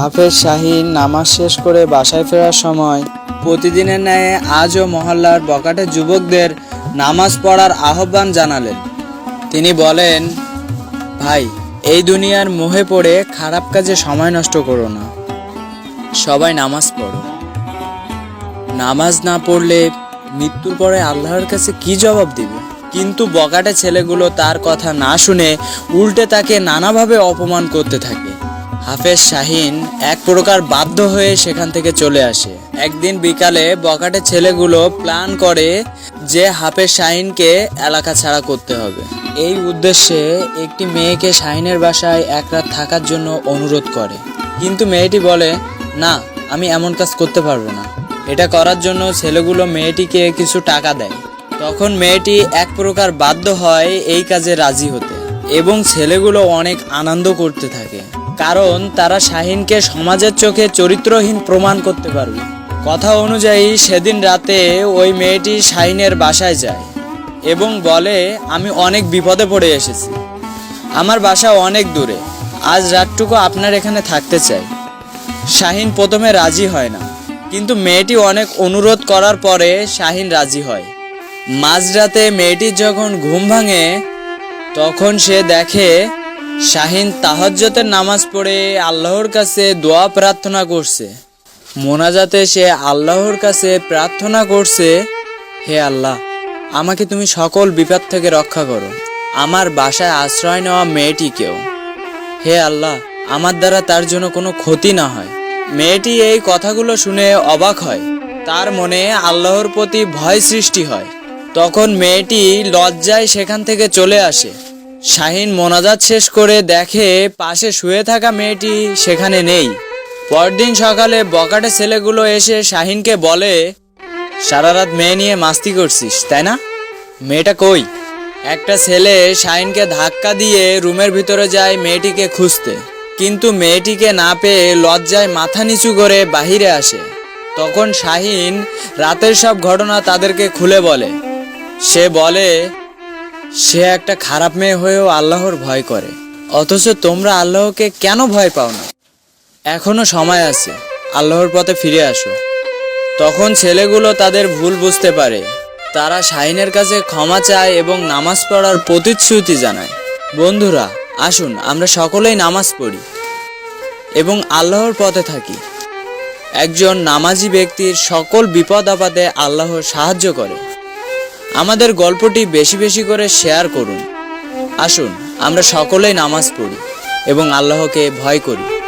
হাফেজ শাহিন নামাজ শেষ করে বাসায় ফেরার সময় প্রতিদিনের ন্যায় আজও মহল্লার বকাটে যুবকদের নামাজ পড়ার আহ্বান জানালেন। তিনি বলেন, ভাই, এই দুনিয়ার মোহে পড়ে খারাপ কাজে সময় নষ্ট করো না। সবাই নামাজ পড়ো। নামাজ না পড়লে মৃত্যুর পরে আল্লাহর কাছে কি জবাব দিবে? কিন্তু বকাটে ছেলেগুলো তার কথা না শুনে উল্টে তাকে নানাভাবে অপমান করতে থাকে। হাফেজ শাহিন এক প্রকার বাধ্য হয়ে সেখান থেকে চলে আসে। একদিন বিকালে বকাটে ছেলেগুলো প্ল্যান করে যে হাফেজ শাহিনকে এলাকা ছাড়া করতে হবে। এই উদ্দেশ্যে একটি মেয়েকে শাহিনের বাসায় এক রাত থাকার জন্য অনুরোধ করে। কিন্তু মেয়েটি বলে, না, আমি এমন কাজ করতে পারব না। এটা করার জন্য ছেলেগুলো মেয়েটিকে কিছু টাকা দেয়। তখন মেয়েটি এক প্রকার বাধ্য হয় এই কাজে রাজি হতে। এবং ছেলেগুলো অনেক আনন্দ করতে থাকে। কারণ তারা শাহিনকে সমাজের চোখে চরিত্রহীন প্রমাণ করতে পারবে। কথা অনুযায়ী সেদিন রাতে ওই মেয়েটি শাহিনের বাসায় যায় এবং বলে, আমি অনেক বিপদে পড়ে এসেছি। আমার বাসা অনেক দূরে। আজ রাতটুকু আপনার এখানে থাকতে চাই শাহিন প্রথমে রাজি হয় না। কিন্তু মেয়েটি অনেক অনুরোধ করার পরে শাহিন রাজি হয়। মাঝরাতে মেয়েটির যখন ঘুম ভাঙে, তখন সে দেখে শাহিন তাহাজ্জতের নামাজ পড়ে আল্লাহর কাছে দোয়া প্রার্থনা করছে। মোনাজাতে সে আল্লাহর কাছে প্রার্থনা করছে, হে আল্লাহ, আমাকে তুমি সকল বিপদ থেকে রক্ষা করো। আমার বাসায় আশ্রয় নেওয়া মেয়েটিকেও হে আল্লাহ, আমার দ্বারা তার জন্য কোনো ক্ষতি না হয়। মেয়েটি এই কথাগুলো শুনে অবাক হয়। তার মনে আল্লাহর প্রতি ভয় সৃষ্টি হয়। তখন মেয়েটি লজ্জায় সেখান থেকে চলে আসে। শাহিন মোনাজাত শেষ করে দেখে পাশে শুয়ে থাকা মেয়েটি সেখানে নেই। পরদিন সকালে বকাটে ছেলেগুলো এসে শাহিনকে বলে, সারা রাত মেয়ে নিয়ে মাস্তি করছিস, তাই না? মেয়েটা কই? একটা ছেলে শাহিনকে ধাক্কা দিয়ে রুমের ভিতরে যায় মেয়েটিকে খুঁজতে। কিন্তু মেয়েটিকে না পেয়ে লজ্জায় মাথা নিচু করে বাহিরে আসে। তখন শাহিন রাতের সব ঘটনা তাদেরকে খুলে বলে। সে বলে সে একটা খারাপ মেয়ে হয়েও আল্লাহর ভয় করে। অথচ তোমরা আল্লাহকে কেন ভয় পাও না? এখনও সময় আছে, আল্লাহর পথে ফিরে আসো। তখন ছেলেগুলো তাদের ভুল বুঝতে পারে। তারা শাহিনের কাছে ক্ষমা চায় এবং নামাজ পড়ার প্রতিশ্রুতি জানায়। বন্ধুরা, আসুন, আমরা সকলেই নামাজ পড়ি এবং আল্লাহর পথে থাকি। একজন নামাজি ব্যক্তির সকল বিপদ আপদে আল্লাহ সাহায্য করে। আমাদের গল্পটি বেশি বেশি করে শেয়ার করুন। আসুন, আমরা সকলেই নামাজ পড়ি এবং আল্লাহকে ভয় করি।